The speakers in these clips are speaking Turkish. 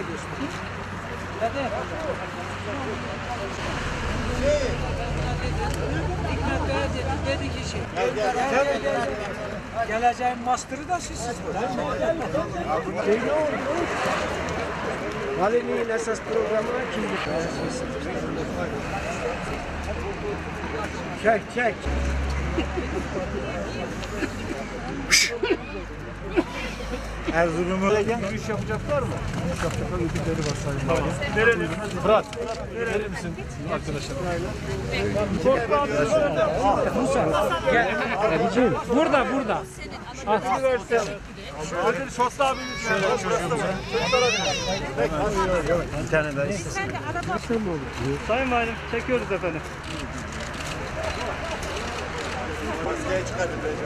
göster. Dede. Hikmet Bey'e dedi, dedi ki şey. Gel, gel, gel, gel. Geleceğin master'ı da sizsiniz. Valinin esas programına kimlik vereceğiz? Çek çek. Erzurum'a yürüyüş yapacaklar mı? Yürüyüş yapacaklar ödülleri var sayın Tamam. Verelim. Fırat. Verir misin arkadaşlar? Burada, burada. Ödül Şoslu abimiz. Şöyle çocuğumuza. Bir tane daha istesin. Sayın Valim çekiyoruz efendim.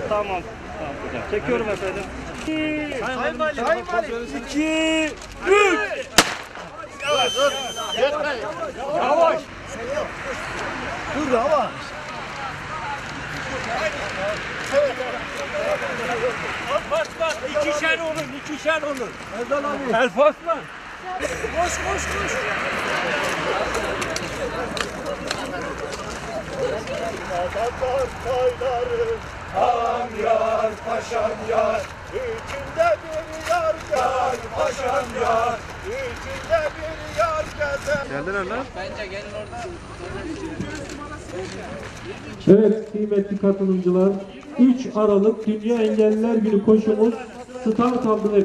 Tamam. Tamam hocam. Çekiyorum efendim. Sayın Valim. Sayın Valim. İki. Üç. Yavaş. Yavaş. Dur yavaş. Bas. İkişer olur. ikişer olur. Erdal abi. El Faslan. Koş koş koş. Adamlar kayları Ağam yar, paşam yar İçinde bir yar yar, paşam yar İçinde bir yar gezer Geldiler lan. Bence gelin orada. Evet kıymetli katılımcılar 3 Aralık Dünya Engelliler Günü koşumuz start aldı ve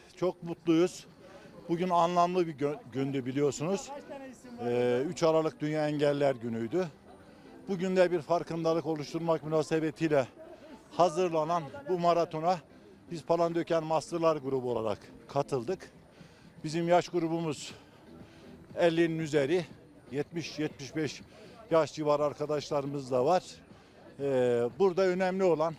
çok mutluyuz. Bugün anlamlı bir gündü biliyorsunuz. Ee, 3 Aralık Dünya Engeller Günü'ydü. Bugün de bir farkındalık oluşturmak münasebetiyle hazırlanan bu maratona biz Palandöken Masterlar grubu olarak katıldık. Bizim yaş grubumuz 50'nin üzeri, 70-75 yaş civarı arkadaşlarımız da var. Ee, burada önemli olan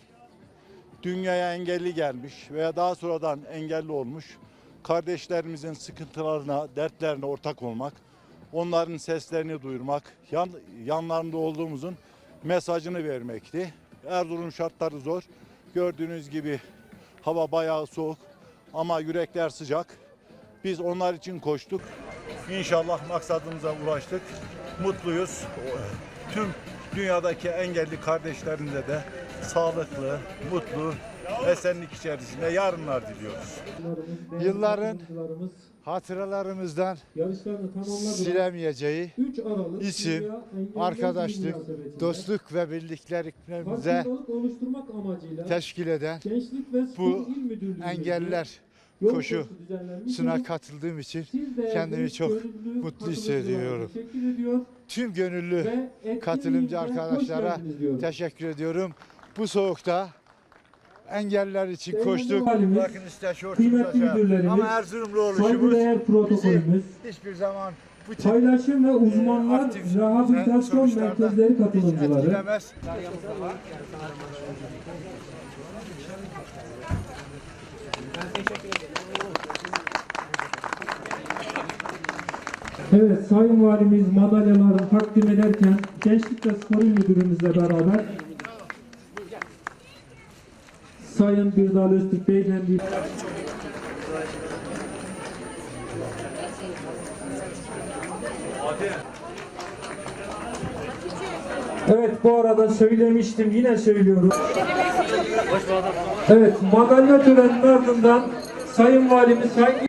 dünyaya engelli gelmiş veya daha sonradan engelli olmuş kardeşlerimizin sıkıntılarına, dertlerine ortak olmak, onların seslerini duyurmak, yan, yanlarında olduğumuzun mesajını vermekti. Erzurum şartları zor. Gördüğünüz gibi hava bayağı soğuk ama yürekler sıcak. Biz onlar için koştuk. İnşallah maksadımıza ulaştık. Mutluyuz. Tüm dünyadaki engelli kardeşlerimize de sağlıklı, mutlu, esenlik içerisinde yarınlar diliyoruz. Yılların hatıralarımızdan silemeyeceği 3 Aralık isim, arkadaşlık, dostluk ve birliklerimize teşkil eden bu engeller koşu koşusu düzenlenmiş sına olup katıldığım için kendimi çok mutlu hissediyorum. Tüm gönüllü katılımcı arkadaşlara teşekkür ediyorum. Bu soğukta engeller için Değerli koştuk. valimiz, Bakın işte şortumuz kıymetli aşağı. müdürlerimiz, Ama Erzurumlu oluşumuz protokolümüz, hiçbir zaman bu tip paylaşım ve e, uzmanlar aktif rehabilitasyon merkezleri katılımcıları. Evet, Sayın Valimiz madalyaları takdim ederken Gençlik ve Spor Müdürümüzle beraber Sayın Birdal Öztürk Beyefendi Evet bu arada söylemiştim yine söylüyorum. Evet madalya töreninin ardından Sayın Valimiz Sayın